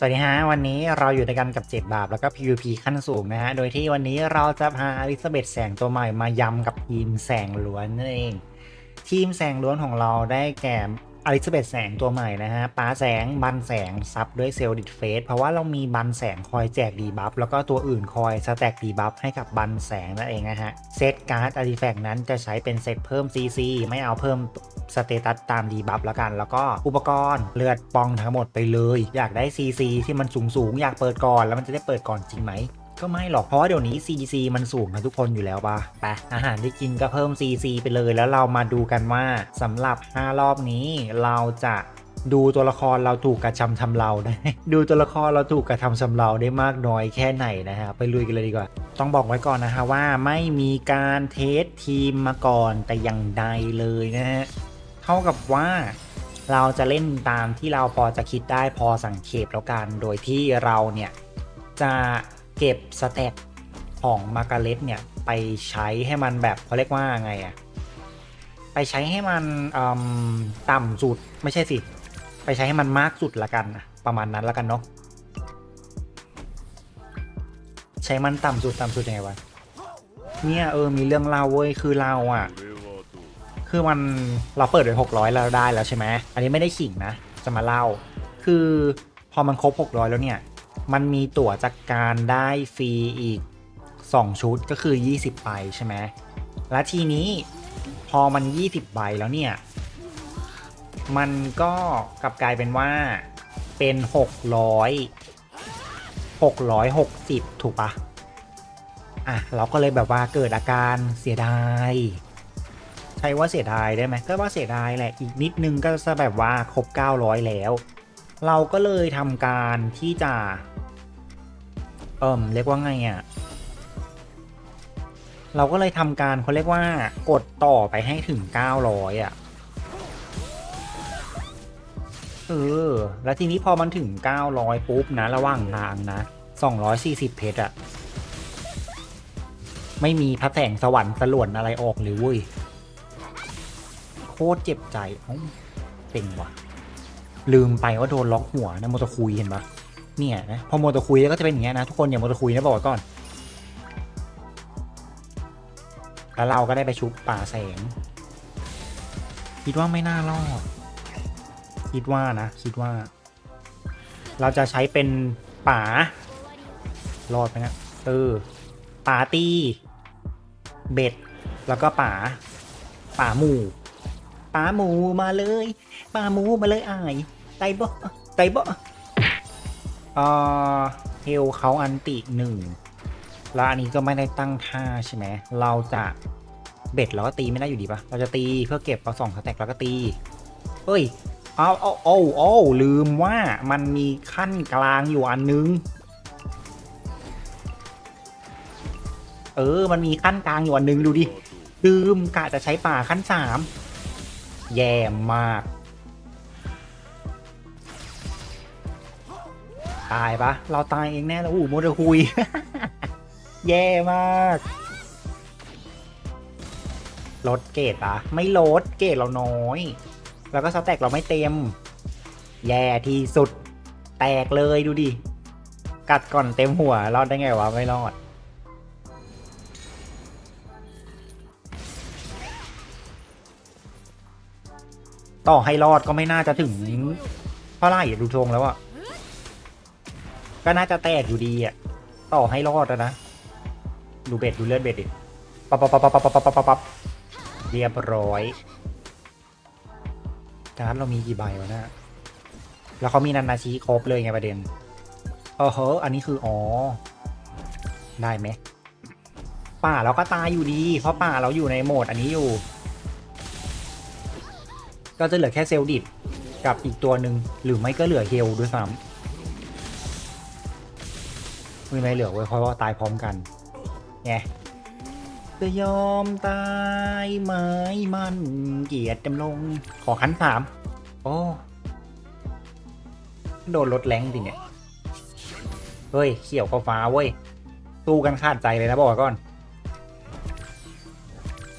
สวัสดีฮะ วันนี้เราอยู่ในกันกับ7บาปแล้วก็ PVP ขั้นสูงนะฮะ โดยที่วันนี้เราจะพาอลิซาเบธแสงตัวใหม่มายำกับทีมแสงล้วนนั่นเอง ทีมแสงล้วนของเราได้แก่ อลิซาเบธแสงตัวใหม่นะฮะป้าแสงบันแสงซับด้วยเซลล์ดิดเฟสเพราะว่าเรามีบันแสงคอยแจกดีบัฟแล้วก็ตัวอื่นคอยสแต็กดีบัฟให้กับบันแสงนั่นเองนะฮะเซตการ์ดอาร์ติแฟกต์นั้นจะใช้เป็นเซตเพิ่ม CC ไม่เอาเพิ่มสเตตัสตามดีบัฟแล้วกัน แล้วก็อุปกรณ์เลือดปองทั้งหมดไปเลย อยากได้ CC ที่มันสูงสูงๆอยากเปิดก่อนแล้วมันจะได้เปิดก่อนจริงไหม ก็ไม่หรอกเพราะว่าเดี๋ยวนี้ CC มันสูงกันทุกคนอยู่แล้วปะไปอาหารที่กินก็เพิ่ม CC ไปเลยแล้วเรามาดูกันว่าสำหรับ 5 รอบนี้เราจะดูตัวละครเราถูกกระทำชำเราได้ ดูตัวละครเราถูกกระทำชำเราได้มากน้อยแค่ไหนนะฮะ ไปลุยกันเลยดีกว่า ต้องบอกไว้ก่อนนะฮะว่าไม่มีการเทสทีมมาก่อนแต่อย่างใดเลยนะฮะ เท่ากับว่าเราจะเล่นตามที่เราพอจะคิดได้พอสังเขปแล้วกัน โดยที่เราเนี่ยจะ เก็บสเต็ปของมาการ์เล็ตเนี่ย ไปใช้ให้มันแบบเขาเรียกว่าไงอะไปใช้ให้มันต่ำสุดไม่ใช่สิ ไปใช้ให้มันมากสุดละกันนะประมาณนั้นละกันเนาะใช้มันต่ำสุดต่ำสุดยังไงวะเนี่ยเออมีเรื่องเล่าเว้ยคือเราอะคือมันเราเปิดไป600แล้วได้แล้วใช่ไหมอันนี้ไม่ได้ขิงนะจะมาเล่า คือพอมันครบ600แล้วเนี่ย มันมีตั๋วจากการได้ฟรีอีก 2 ชุดก็คือ 20ใบใช่ไหมและทีนี้พอมัน 20ใบแล้วเนี่ย มันก็กลับกลายเป็นว่าเป็น 600 660 ถูกปะอะ เราก็เลยแบบว่าเกิดอาการเสียดาย ใช่ว่าเสียดายได้ไหมก็ว่าเสียดายแหละอีกนิดนึงก็จะแบบว่าครบ 900 แล้ว เราก็เลยทำการที่จะ เอ่มเรียกว่าไงอะ่ะ เราก็เลยทำการเขาเรียกว่ากดต่อไปให้ถึง 900 อะ เออ แล้วทีนี้พอมันถึง 900 ปุ๊บนะ ระหว่างทางนะ 240 เพชรอะไม่มีพระแสงสวรรค์สลวนอะไรออกเลยเว้ย โคตรเจ็บใจเอ้าเต็งว่ะ ลืมไปว่าโดนล็อกหัวนะโมโตคุยเห็นปะ เนี่ยนะพอโมโตคุยแล้วก็จะเป็นอย่างเงี้ยนะทุกคนอย่าโมโตคุยนะบอกก่อนแล้วเราก็ได้ไปชุบป่าแสง คิดว่าไม่น่ารอด คิดว่านะ คิดว่า เราจะใช้เป็นป่ารอดไหมนะเออป่าตีเบ็ด แล้วก็ป่าป่าหมู่ปลาหมูมาเลยปลาหมูมาเลยอายไตบ่ไตบ่ อ่อเฮลเขาอันติหนึ่งแล้วอันนี้ก็ไม่ได้ตั้งท่าใช่ไหม เราจะเบ็ดเราก็ตีไม่ได้อยู่ดีปะเราจะตีเพื่อเก็บเอาสองสแต็กแล้วก็ตี เฮ้ย เอาเอาเอาเอาลืมว่ามันมีขั้นกลางอยู่อันนึง เออ มันมีขั้นกลางอยู่อันนึงดูดิ ลืมกะจะใช้ป่าขั้นสาม แย่มาก ตายปะเราตายเองแน่แล้วอู้โมเดลคุย แย่มากลดเกรดปะไม่ลดเกรดเราน้อย แล้วก็สแต็กเราไม่เต็ม แย่ที่สุด แตกเลยดูดิ กัดก่อนเต็มหัว รอดได้ไงวะ ไม่รอด ต่อให้รอดก็ไม่น่าจะถึงเท่าไหร่ดูทรงแล้วอะ ก็น่าจะแตกอยู่ดีอะ ต่อให้รอดนะ ดูเบ็ดดูเลือดเบ็ดดิปับปับปับปับปับปับปับปับปับเรียบร้อยการ์ดเรามีกี่ใบวะนะแล้วเขามีนานาชีครบเลยไงประเด็นเออเฮ้ออันนี้คืออ๋อ ได้ไหมป่าเราก็ตายอยู่ดี เพราะป่าเราอยู่ในโหมดอันนี้อยู่ ก็จะเหลือแค่เซลล์ดิบกับอีกตัวหนึ่งหรือไม่ก็เหลือเฮลด้วยซ้ำ ไม่ไม่เหลือเว้ยเพราะว่าตายพร้อมกันไงจะยอมตายไหมมันเกียรติจำลงขอขั้นสามโอ้โดนลดแรงดิเนี่ยเฮ้ยเขี่ยวกับฟ้าเว้ยสู้กันขาดใจเลยนะบอกไว้ก่อน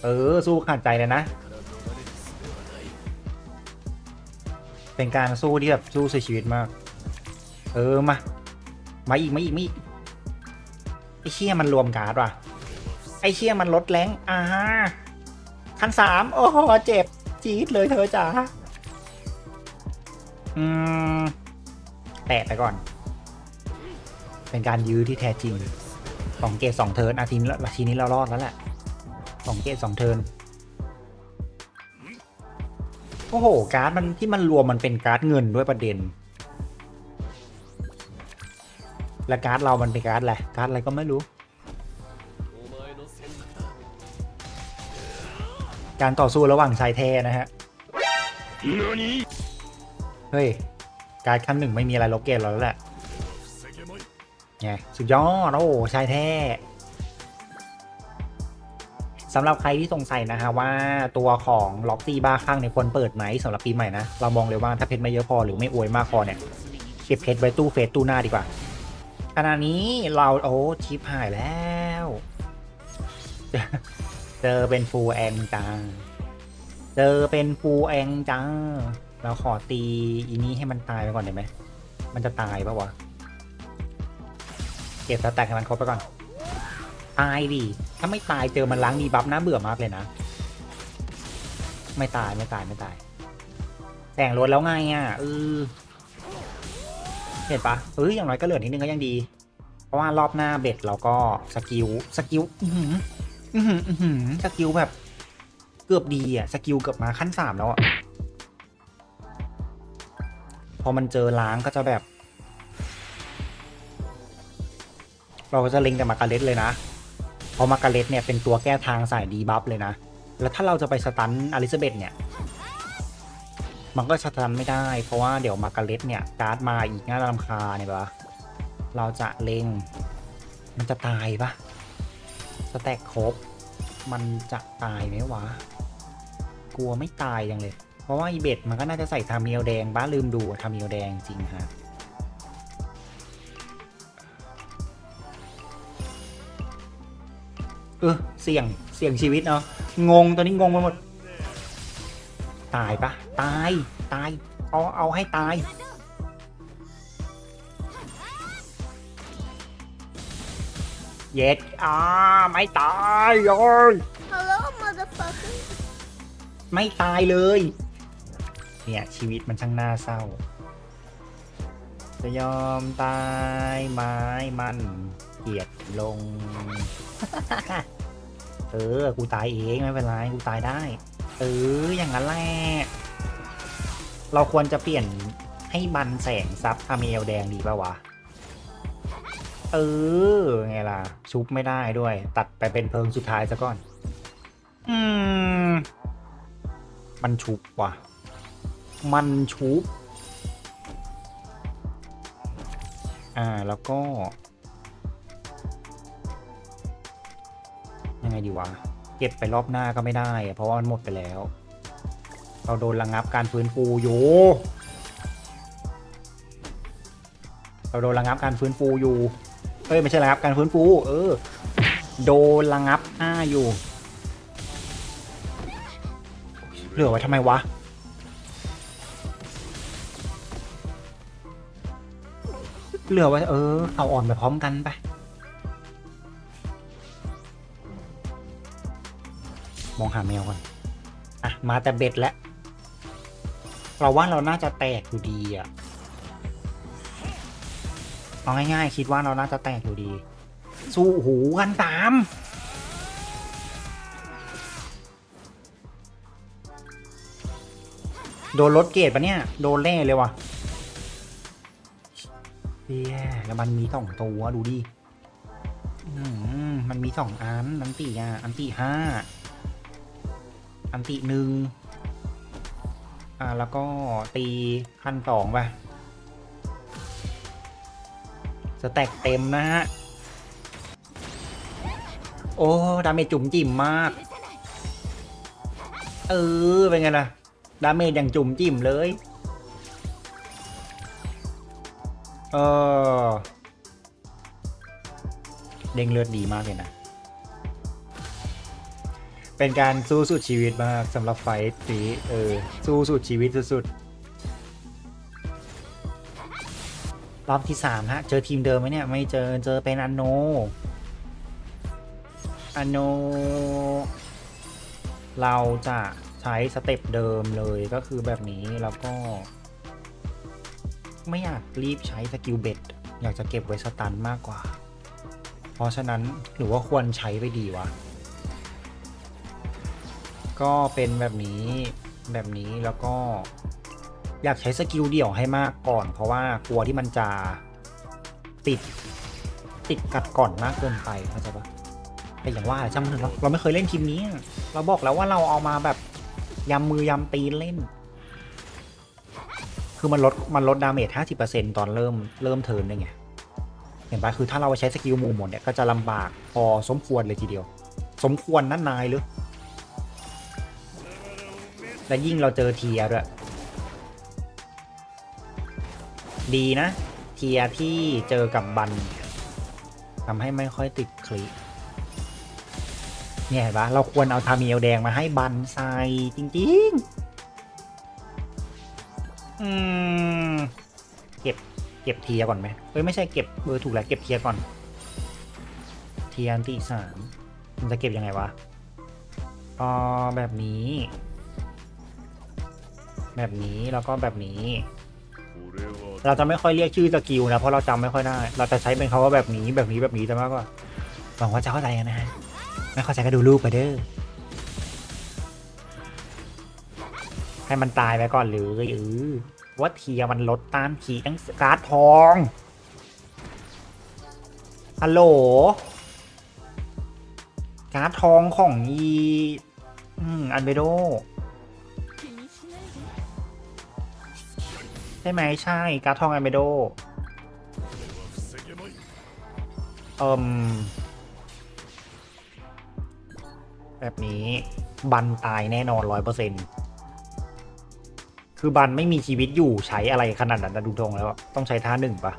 เออสู้ขาดใจเลยนะ เป็นการสู้ที่แบบสู้เสุดชีวิตมาก เออมา มาอีกมาอีกมาอีก ไอ้เชี่ยมันรวมการ์ดว่ะ ไอ้เชี่ยมันลดแรงอ่าขั้นสามโอ้โหเจ็บจี๊ดเลยเธอจ๋าอืมแตะไปก่อน เป็นการยื้อที่แท้จริงสองเกตสองเทิร์นอาทีนี้อาทีนี้เรารอดแล้วแหละสองเกตสองเทิร์นโอ้โห การ์ดมันที่มันรวมมันเป็นการ์ดเงินด้วยประเด็น และการ์ดเรามันเป็นการ์ดอะไร การ์ดอะไรก็ไม่รู้ การต่อสู้ระหว่างชายแท้นะฮะ เฮ้ย การ์ดขั้นหนึ่งไม่มีอะไรลบเกตเราแล้วแหละไงสุดยอด โอ้ชายแท้สำหรับใครที่สงสัยนะฮะว่าตัวของล็อกซี่บ้าข้างเนี่ยควรเปิดไหมสำหรับปีใหม่นะ เรามองเลยว่าถ้าเพชรไม่เยอะพอหรือไม่อวยมากพอเนี่ย เก็บเพชรไว้ตู้เฟสตู้หน้าดีกว่า ณะนี้เราโอ้ชิปหายแล้ว เจอเป็นฟูแองจ้าเจอเป็นฟูแองจ้าเราขอตีอีนี้ให้มันตายไปก่อนได้ไหม มันจะตายปะวะ เก็บสแต็กให้มันครบไปก่อน ตายดิ ถ้าไม่ตายเจอมันล้างดีบัฟน่าเบื่อมากเลยนะ ไม่ตายไม่ตายไม่ตายแสงรถแล้วไงอะเออ เห็นปะเอ้ยอย่างน้อยก็เหลือนิดนึงก็ยังดี เพราะว่ารอบหน้าเบ็ดเราก็สกิลสกิลอือหืออือหือสกิลแบบ เกือบดีอะสกิลเกือบมาขั้นสามแล้วอะพอมันเจอล้างก็จะแบบ เราก็จะเล็งแต่มาการเล็ตเลยนะเพราะมาการเล็ตเนี่ยเป็นตัวแก้ทางสายดีบัฟเลยนะ แล้วถ้าเราจะไปสตันอลิซาเบธเนี่ย มันก็สตันไม่ได้ เพราะว่าเดี๋ยวมาการเล็ตเนี่ยการ์ดมาอีกง่าลำคาเนี่ยปะเราจะเล็ง มันจะตายปะสแต็กครบ มันจะตายไหมวะ กลัวไม่ตายยังเลย เพราะว่าอีเบ็ดมันก็น่าจะใส่ทามิโอแดงบ้าลืมดูทามิโอแดงจริงฮะเออเสี่ยงเสี่ยงชีวิตเนาะงงตอนนี้งงไปหมด ตายปะตายตายเอาเอาให้ตายเย็ดอ่าไม่ตายโอ้ย Hello, motherfucker. ไม่ตายเลย เนี่ยชีวิตมันช่างน่าเศร้า จะยอมตายไม้มันเกลียดลง เออ กูตายเองไม่เป็นไร กูตายได้ เอออย่างนั้นแหละเราควรจะเปลี่ยนให้บันแสงซับทาเมลแดงดีป่าวะ เออไงล่ะ ชุบไม่ได้ด้วย ตัดไปเป็นเพลิงสุดท้ายซะก่อน อืม มันชุบว่ะ มันชุบ อ่าแล้วก็ ยังไงดีวะ เก็บไปรอบหน้าก็ไม่ได้เพราะว่ามันหมดไปแล้ว เราโดนระงับการฟื้นฟูอยู่เราโดนระงับการฟื้นฟูอยู่เอ้ยไม่ใช่ระงับการฟื้นฟูเออ โดนระงับหน้าอยู่เหลือไว้ทำไมวะเหลือไว้เออเอาอ่อนไปพร้อมกันไป มองหาแมวก่อน อะ มาแต่เบ็ดแล้ว เราว่าเราน่าจะแตกอยู่ดีอะเอาง่ายๆ คิดว่าเราน่าจะแตกอยู่ดี สู้หูกันตามโดนรถเกตปะเนี่ย โดนแน่เลยว่ะเฮียแล้วมันมีสองตัวดูดิอืมมันมีสองอัน อันตีอะ อันตีห้า อันตีหนึ่งอ่าแล้วก็ตีขั้นสองไปสแต็กเต็มนะฮะ โอ้ ดาเมจจุ่มจิ่มมาก เออ เป็นไงล่ะ ดาเมจอย่างจุ่มจิ่มเลย เออ เด้งเลือดดีมากเลยนะ เป็นการสู้สุดชีวิตมากสำหรับไฟท์นี้เออ สู้สุดชีวิตสุดๆรอบที่สามฮะ เจอทีมเดิมไหมเนี่ย ไม่เจอเจอเป็นอันโน อันโน เราจะใช้สเต็ปเดิมเลยก็คือแบบนี้แล้วก็ ไม่อยากรีบใช้สกิลเบ็ดอยากจะเก็บไว้สตันมากกว่า เพราะฉะนั้นหรือว่าควรใช้ไปดีวะ ก็เป็นแบบนี้แบบนี้แล้วก็ อยากใช้สกิลเดี่ยวให้มากก่อน เพราะว่ากลัวที่มันจะติดติดกัดก่อนมากเกินไปเข้าใจปะแต่อย่างว่าแหละช่างมันเถอะเราเราไม่เคยเล่นทีมนี้ เราบอกแล้วว่าเราเอามาแบบยำมือยำตีนเล่น คือมันลดมันลดดาเมจ 50%ตอนเริ่มเริ่มเทิร์นได้ไง เห็นปะคือถ้าเราใช้สกิลหมู่หมดเนี่ยก็จะลำบากพอสมควรเลยทีเดียว สมควรนั่นนายหรือ และยิ่งเราเจอเทียด้วย ดีนะ เทียที่เจอกับบันทำให้ไม่ค่อยติดคลิปเนี่ยเห็นปะเราควรเอาทามีเอลแดงมาให้บันใส่จริง ๆ อืม เก็บเก็บเทียก่อนไหมเอ้ยไม่ใช่เก็บเบอร์ถูกแล้วเก็บเทียก่อน เทียร์อันที่สามมันจะเก็บยังไงวะอ๋อแบบนี้ แบบนี้แล้วก็แบบนี้ เราจะไม่ค่อยเรียกชื่อสกิลนะเพราะเราจำไม่ค่อยได้ เราจะใช้เป็นคาว่าแบบนี้แบบนี้แบบนี้จะมากกว่าหวังว่าจะเข้าใจกันนะฮะไม่เข้าใจก็ดูรูปไปเด้อให้มันตายไปก่อนหรือเออว่าเทียมันลดต้านขีตั้งการ์ดทองฮัลโหลการ์ดทองของอี อืม อันเบโด ใช่ไหมใช่การ์ดทองอันเบโดเอิมแบบนี้บันตายแน่นอนร้อยเปอร์เซ็นคือบันไม่มีชีวิตอยู่ใช้อะไรขนาดนั้นนะดูทงแล้วต้องใช้ท่าหนึ่งปะ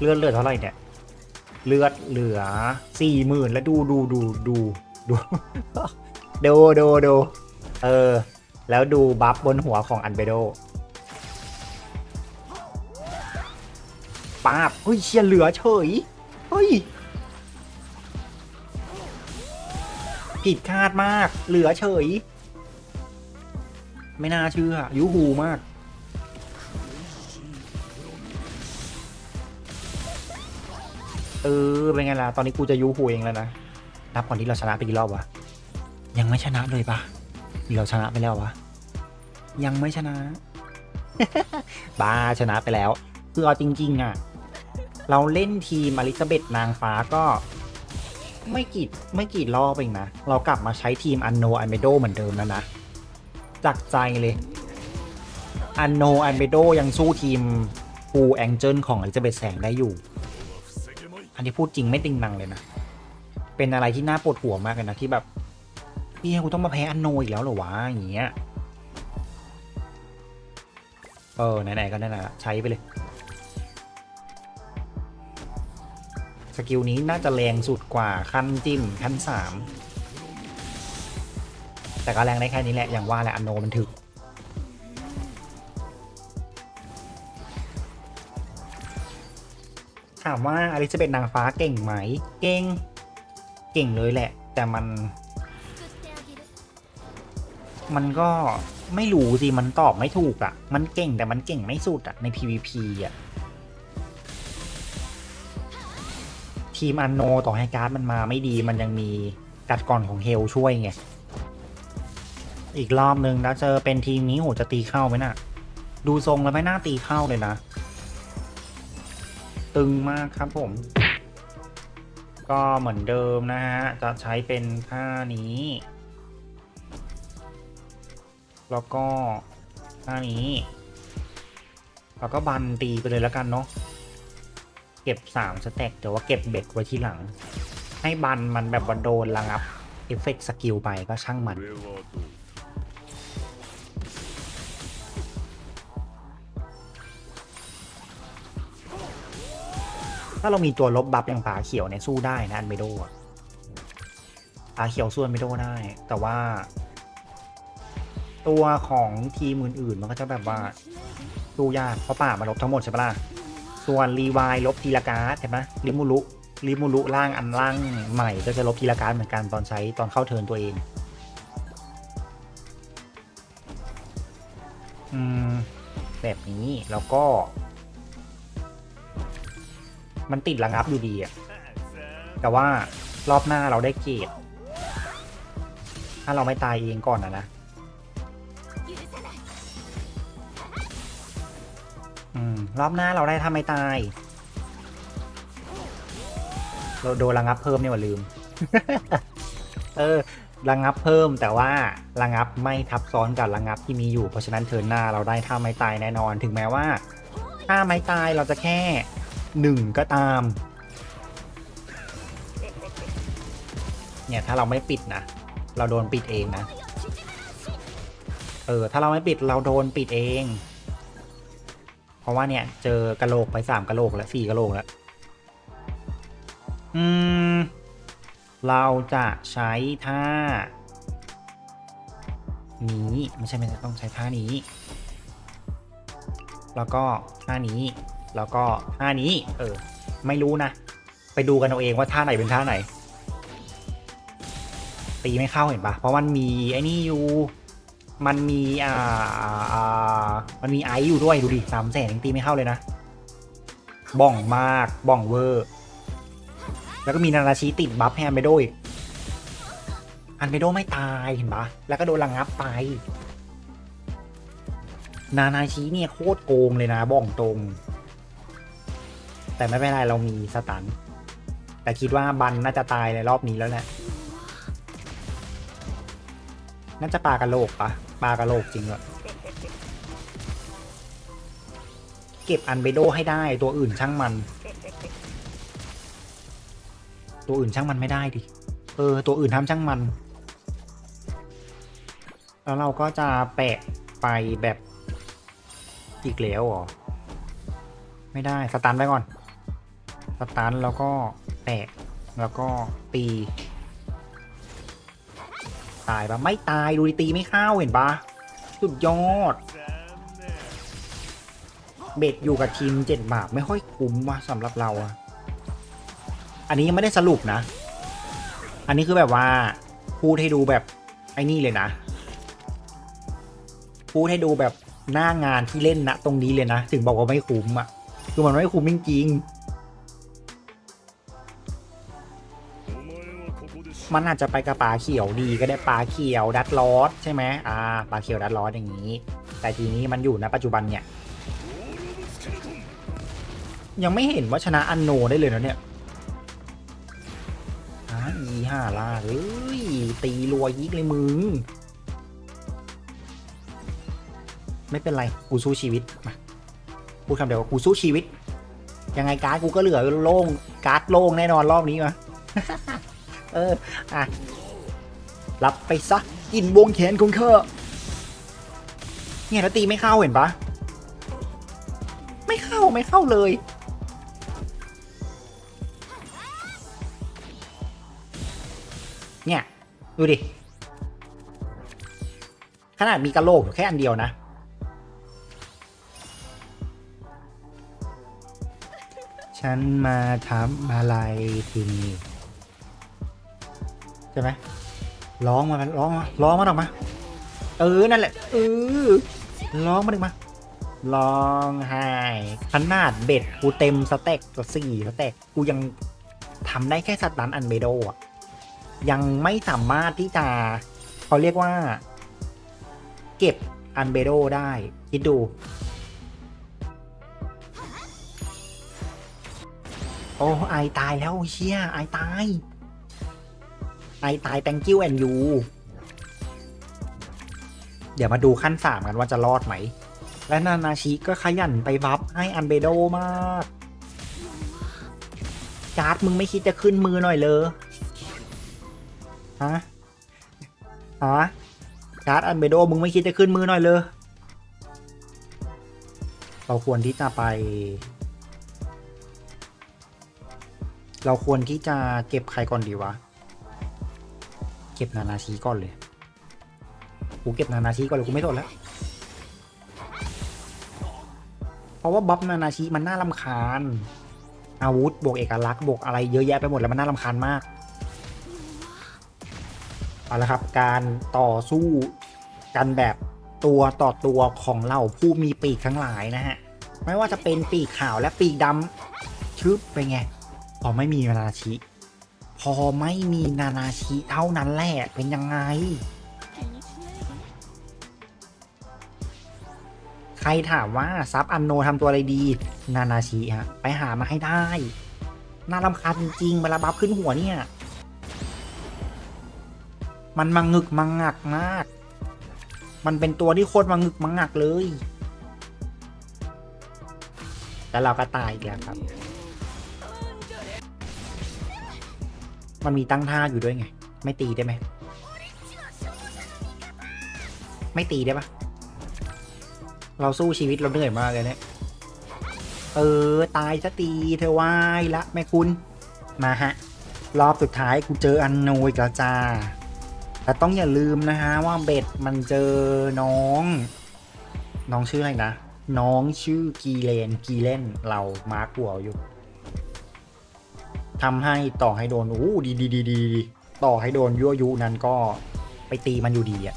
เลือดเลือดเท่าไหร่เนี่ย เลือดเหลือสี่หมื่นแล้วดูดูดูดูดูดูดูดูเออ แล้วดูบัฟบนหัวของอันเบโด ปาบเฮ้ยเชียเหลือเฉยเฮ้ยผิดคาดมาก เหลือเฉย ไม่น่าเชื่อยูหูมาก เออ เป็นไงล่ะ ตอนนี้กูจะยูหูเองแล้วนะ นับก่อนที่เราชนะไปกี่รอบวะ ยังไม่ชนะเลยปะหรือเราชนะไปแล้ววะ ยังไม่ชนะ บ้าชนะไปแล้ว คือเอาจริง ๆ อะ เราเล่นทีมอลิซาเบธนางฟ้าก็ไม่กี่ไม่กี่รอบเองนะ เรากลับมาใช้ทีมอันโนอันเมโดเหมือนเดิมแล้วนะ จากใจเลย อันโนอันเมโดยังสู้ทีมฟูแองเจิลของอลิซาเบธแสงได้อยู่ อันที่พูดจริงไม่ติงนังเลยนะ เป็นอะไรที่น่าปวดหัวมากเลยนะที่แบบพี่กูต้องมาแพ้อันโนอีกแล้วเหรอวะอย่างเงี้ย เออไหนๆก็ได้นะใช้ไปเลย สกิลนี้น่าจะแรงสุดกว่าขั้นจิ้มขั้นสามแต่ก็แรงได้แค่นี้แหละ อย่างว่าแหละอันโนมันถึก ถามว่าอลิซาเบธนางฟ้าเก่งไหม เก่ง เก่งเลยแหละ แต่มัน มันก็ไม่รู้สิ มันตอบไม่ถูกอะ่ะ มันเก่งแต่มันเก่งไม่สุดอะ่ะ ใน PVP อะ ทีมอันโนต่อให้การ์ดมันมาไม่ดีมันยังมีกัดก่อนของเฮลช่วยไง อีกรอบนึงแล้วเจอเป็นทีมนี้โหจะตีเข้าไหมน่ะ ดูทรงแล้วไม่น่าตีเข้าเลยนะ ตึงมากครับผม ก็เหมือนเดิมนะฮะ จะใช้เป็นท่านี้ แล้วก็ท่านี้ แล้วก็บันตีไปเลยแล้วกันเนาะ เก็บสามสแต็กแต่ว่าเก็บเบ็ดไว้ที่หลัง ให้บันมันแบบว่าโดนระงับเอฟเฟกต์สกิลไปก็ช่างมันถ้าเรามีตัวลบบัฟอย่างผาเขียวเนี่ยสู้ได้นะอันเมโดอะผาเขียวสู้อันเมโดได้ แต่ว่า ตัวของทีมอื่นๆมันก็จะแบบว่าสู้ยากเพราะป่ามาลบทั้งหมดใช่ปะล่ะ ส่วนรีวายลบทีละการ์ดเห็นไหมริมูรุริมูรุล่างอันล่างใหม่ก็จะลบทีละการ์ดเหมือนกันตอนใช้ตอนเข้าเทิร์นตัวเองอืมแบบนี้แล้วก็ มันติดระงับอยู่ดีอะแต่ว่ารอบหน้าเราได้เกรดถ้าเราไม่ตายเองก่อนนะนะ รอบหน้าเราได้ถ้าไม่ตาย เราโดนระงับเพิ่มเนี่ยว่าลืม เออระงับเพิ่มแต่ว่าระงับไม่ทับซ้อนกับระงับที่มีอยู่ เพราะฉะนั้นเทิร์นหน้าเราได้ท่าไม้ตายแน่นอน ถึงแม้ว่าถ้าไม้ตายเราจะแค่หนึ่งก็ตาม เนี่ยถ้าเราไม่ปิดนะ เราโดนปิดเองนะ เออ ถ้าเราไม่ปิดเราโดนปิดเองเพ ราะว่าเนี่ย เจอกระโหลกไปสามกระโหลกแล้วสี่กระโหลกแล้ว อืม เราจะใช้ท่า นี้ไม่ใช่ไม่ใช่ต้องใช้ท่านี้ แล้วก็ท่านี้ แล้วก็ท่านี้ เออ ไม่รู้นะ ไปดูกันเอาเองว่าท่าไหนเป็นท่าไหน ตีไม่เข้าเห็นปะเพราะมันมีไอ้นี่อยู่ มันมีอ่าอ่ามันมีไอซ์อยู่ด้วยดูดิสามแสนยังตีไม่เข้าเลยนะ บ้องมากบ้องเวอร์ แล้วก็มีนาราชิติดบัฟแฮมเบโดอีกอันเบโดไม่ตายเห็นปะแล้วก็โดนระงับไป นานาชิเนี่ยโคตรโกงเลยนะบ้องตรง แต่ไม่เป็นไรเรามีสตัน แต่คิดว่าบันน่าจะตายในรอบนี้แล้วแหละ น่าจะปลากระโหลกปะปลากระโหลกจริงเหรอเก็บอันเบโดให้ได้ตัวอื่นช่างมัน ตัวอื่นช่างมันไม่ได้ดิ เออ ตัวอื่นทำช่างมัน แล้วเราก็จะแปะไปแบบอีกแล้วหรอ ไม่ได้สตันไว้ก่อน สตันแล้วก็แปะแล้วก็ตี ตายปะไม่ตายดูดิตีไม่เข้าเห็นปะสุดยอด เบ็ดอยู่กับทีมเจ็ดบาทไม่ค่อยคุ้มว่ะสำหรับเราอะอันนี้ยังไม่ได้สรุปนะ อันนี้คือแบบว่า พูดให้ดูแบบไอ้นี่เลยนะ พูดให้ดูแบบหน้างานที่เล่นนะตรงนี้เลยนะ ถึงบอกว่าไม่คุ้มอะคือมันไม่คุ้มจริงๆ มันอาจจะไปกับปลาเขียวดีก็ได้ปลาเขียวดัดลอสใช่ไหมอ่าปลาเขียวดัดลอสอย่างนี้ แต่ทีนี้มันอยู่ณปัจจุบันเนี่ย ยังไม่เห็นว่าชนะอันโนได้เลยนะเนี่ยอ่าอีห้าล่าเฮ้ยตีรัวยิกเลยมึง ไม่เป็นไร กูสู้ชีวิตมาพูดคำเดียวกูสู้ชีวิต ยังไงการ์ดกูก็เหลือโล่งการ์ดโล่งแน่นอนรอบนี้มา เออ อะ รับไปซะกินวงแขนของเธอเนี่ยแล้วตีไม่เข้าเห็นปะไม่เข้าไม่เข้าเลย เนี่ย ดูดิ ขนาดมีกระโหลกอยู่แค่อันเดียวนะฉันมาทำอะไรที่นี่ ช่ไหมร้องมาร้องมาร้องมาออกมา เออ นั่นแหละ เออ ร้องมาดึงมา ร้องไห้ขนาดเบ็ดกูเต็มสเต็กตัวสี่สเต็กกูยังทำได้แค่สตันอันเบโดอะ ยังไม่สามารถที่จะเขาเรียกว่า เก็บอันเบโดได้ คิดดู โอ้ไอตายแล้วเชี่ยไอตาย ไอตาย thank you and you เดี๋ยวมาดูขั้นสามกันว่าจะรอดไหม และนานาชิก็ขยันไปบัฟให้อันเบโดมากการ์ดมึงไม่คิดจะขึ้นมือหน่อยเลยฮะฮะการ์ดอันเบโดมึงไม่คิดจะขึ้นมือหน่อยเลยเราควรที่จะไป เราควรที่จะเก็บใครก่อนดีวะ เก็บนานาชิก่อนเลย กูเก็บนานาชิก่อนเลยกูไม่สนแล้ว เพราะว่าบัฟนานาชิมันน่าลำคาญ อาวุธบวกเอกลักษณ์บวกอะไรเยอะแยะไปหมดแล้วมันน่าลำคาญมาก เอาละครับ การต่อสู้กันแบบตัวต่อตัวของเราผู้มีปีกทั้งหลายนะฮะ ไม่ว่าจะเป็นปีกขาวและปีกดำชึบไปไงพอไม่มีนานาชิ พอไม่มีนานาชิเท่านั้นแหละ เป็นยังไง ใครถามว่าซับอันโนทำตัวอะไรดี นานาชิฮะ ไปหามาให้ได้ น่ารำคาญจริงๆเวลาบัฟขึ้นหัวเนี่ย มันมังงึกมังงักมาก มันเป็นตัวที่โคตรมังงึกมังงักเลย แล้วเราก็ตายอีกแล้วครับ มันมีตั้งท่าอยู่ด้วยไง ไม่ตีได้ไหม ไม่ตีได้ปะเราสู้ชีวิตเราเหนื่อยมากเลยเนี่ย เออ ตายซะตีเธอวายละแม่คุณ มาฮะ รอบสุดท้ายกูเจออันโนอีกแล้วจ้าแต่ต้องอย่าลืมนะฮะว่าเบ็ดมันเจอน้อง น้องชื่ออะไรนะ น้องชื่อกีเลนกีเลนเรามาร์กหัวอยู่ ทำให้ต่อให้โดนอู้ดีดีดีดีดีต่อให้โดนยั่วยุนั้นก็ไปตีมันอยู่ดีอะ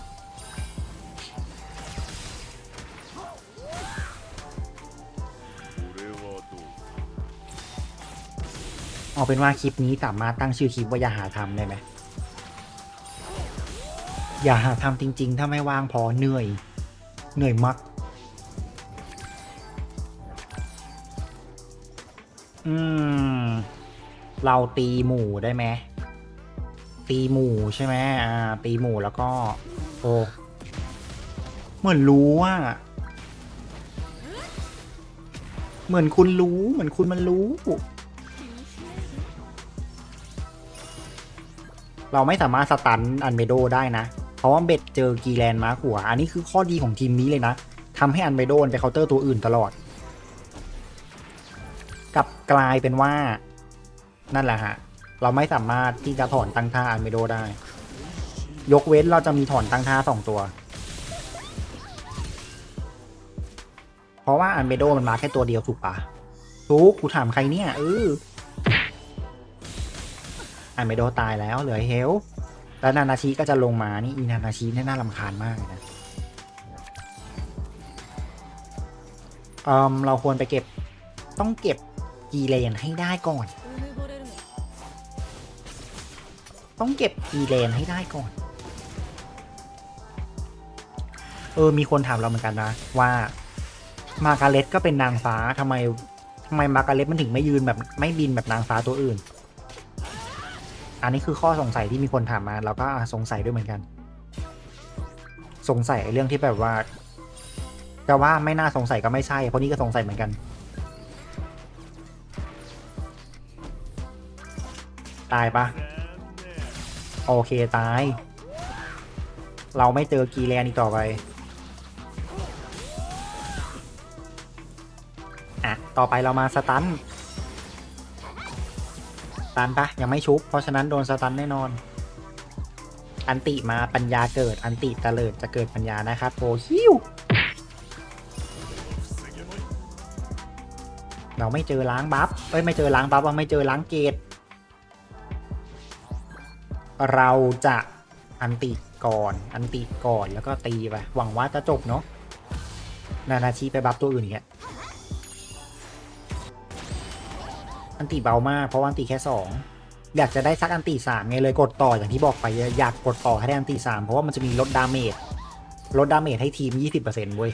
เอาเป็นว่าคลิปนี้สามารถตั้งชื่อคลิปว่าอย่าหาทำได้ไหมอย่าหาทำจริง ๆ ถ้าไม่ว่างพอเหนื่อย เหนื่อยมัก อืม เราตีหมู่ได้ไหมตีหมู่ใช่ไหมอ่า ตีหมู่แล้วก็ โอ้เหมือนรู้ว่า เหมือนคุณรู้ เหมือนคุณมันรู้ เราไม่สามารถสตันอันเมโดได้นะ เพราะว่าเบ็ดเจอกีแลนมาหัว อันนี้คือข้อดีของทีมนี้เลยนะทำให้อันเมโดนไปเคาน์เตอร์ตัวอื่นตลอด กลับกลายเป็นว่า นั่นแหละฮะ เราไม่สามารถที่จะถอนตั้งท่าอันเมโดได้ ยกเว้นเราจะมีถอนตั้งท่าสองตัว เพราะว่าอันเมโดมันมาแค่ตัวเดียวถูกปะถูกกูถามใครเนี่ยเอออันเมโดตายแล้วเหลือเฮลแล้วนานาชิก็จะลงมานี่อีนานาชินี่น่าลำคาญมากนะเออเราควรไปเก็บต้องเก็บกีเลนให้ได้ก่อน ต้องเก็บกีเลนให้ได้ก่อน เออ มีคนถามเราเหมือนกันนะ ว่ามาการเล็ตก็เป็นนางฟ้าทำไมทำไมมาการเล็ตมันถึงไม่ยืนแบบไม่บินแบบนางฟ้าตัวอื่น อันนี้คือข้อสงสัยที่มีคนถามมาเราก็สงสัยด้วยเหมือนกัน สงสัยเรื่องที่แบบว่าแต่ว่าไม่น่าสงสัยก็ไม่ใช่เพราะนี่ก็สงสัยเหมือนกัน ตายปะ โอเคตาย เราไม่เจอกีแลนอีกต่อไป อะ ต่อไปเรามาสตัน ตันปะยังไม่ชุบ เพราะฉะนั้นโดนสตันแน่นอน อันติมาปัญญาเกิด อันติเตลิดจะเกิดปัญญานะครับโอ้ฮิวเราไม่เจอล้างบัฟเอ้ยไม่เจอล้างบัฟว่าไม่เจอล้างเกต เราจะอันติก่อน อันติก่อนแล้วก็ตีไป หวังว่าจะจบเนาะ นานาชีไปบัฟตัวอื่นอีกอะอันติเบามาก เพราะวันติแค่สองอยากจะได้สักอันติสามไงเลยกดต่ออย่างที่บอกไปอยากกดต่อให้ได้อันติสามเพราะว่ามันจะมีลดดาเมจลดดาเมจให้ทีม 20%เว้ย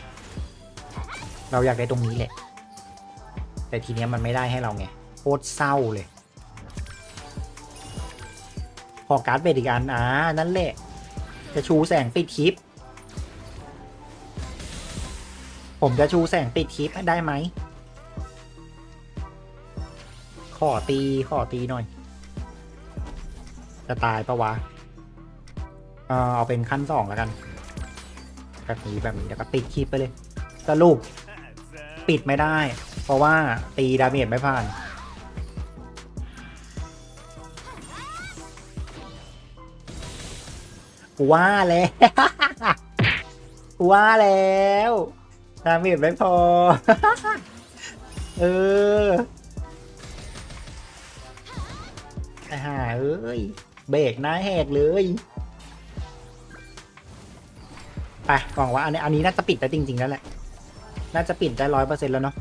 เราอยากได้ตรงนี้แหละ แต่ทีเนี้ยมันไม่ได้ให้เราไงโคตรเศร้าเลย พอการ์ดเบดอีกอันอ่านั่นแหละ จะชูแสงปิดคลิป ผมจะชูแสงปิดคลิปได้ไหม ขอตีขอตีหน่อย จะตายปะวะ เออเอาเป็นขั้นสองแล้วกัน แบบนี้แบบนี้แล้วก็ปิดคลิปไปเลยสรุปปิดไม่ได้ เพราะว่าตีดาเมจไม่ผ่าน ว่าแล้ว ว่าแล้วดาเมจไม่พอ เออไอ้ห่าเอ้ย เบรกหน้าแหกเลยไปหวังว่าอันนี้อันนี้น่าจะปิดได้จริง ๆ แล้วแหละ น่าจะปิดได้ร้อยเปอร์เซ็นต์แล้วเนาะ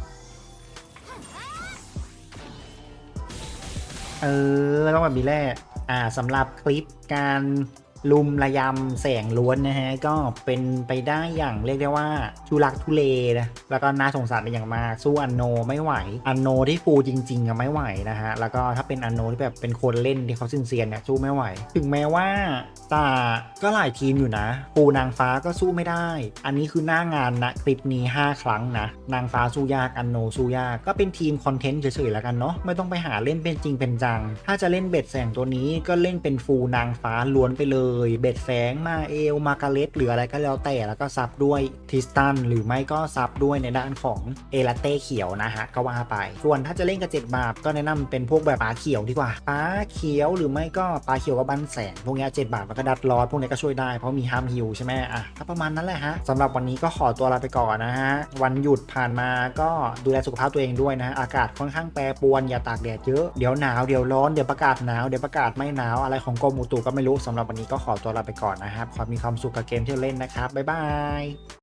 เออ ต้องแบบนี้แหละ อ่าสำหรับคลิปการ ลุมระยำแสงล้วนนะฮะ ก็เป็นไปได้อย่างเรียกได้ว่าทุลักทุเลนะแล้วก็น่าสงสารเป็นอย่างมากสู้อันโนไม่ไหว อันโนที่ฟูจริงๆอะไม่ไหวนะฮะ แล้วก็ถ้าเป็นอันโนที่แบบเป็นคนเล่นที่เขาเซียนเนี่ยสู้ไม่ไหว ถึงแม้ว่าแต่ก็หลายทีมอยู่นะปูนางฟ้าก็สู้ไม่ได้ อันนี้คือหน้างานนะคลิปนี้ 5 ครั้งนะนางฟ้าสู้ยากอันโนสู้ยากก็เป็นทีมคอนเทนต์เฉยๆแล้วกันเนาะไม่ต้องไปหาเล่นเป็นจริงเป็นจัง ถ้าจะเล่นเบ็ดแสงตัวนี้ก็เล่นเป็นฟูนางฟ้าล้วนไปเลยเบ็ดแสงมาเอล มาการเลตหรืออะไรก็แล้วแต่แล้วก็ซับด้วยทิสตันหรือไม่ก็ซับด้วยในด้านของเอลาเต้เขียวนะฮะก็ว่าไป ส่วนถ้าจะเล่นกับเจ็ดบาทก็แนะนำเป็นพวกแบบปลาเขียวดีกว่าปลาเขียวหรือไม่ก็ปลาเขียวกับบันแสงพวกนี้เจ็ดบาทมันก็ดัดร้อดพวกนี้ก็ช่วยได้เพราะมีฮามฮิลใช่ไหมอะก็ประมาณนั้นแหละฮะสำหรับวันนี้ก็ขอตัวลาไปก่อนนะฮะวันหยุดผ่านมาก็ดูแลสุขภาพตัวเองด้วยนะอากาศค่อนข้างแปรปรวนอย่าตากแดดเยอะเดี๋ยวหนาวเดี๋ยวร้อนเดี๋ยวประกาศหนาวเดี๋ยวประกาศไม่หนาวอะไรของกรมอุตุก็ไม่รู้สำหรับวันนี้ก็ขอตัวลาไปก่อนนะครับขอมีความสุขกับเกมที่เราเล่นนะครับบ๊ายบาย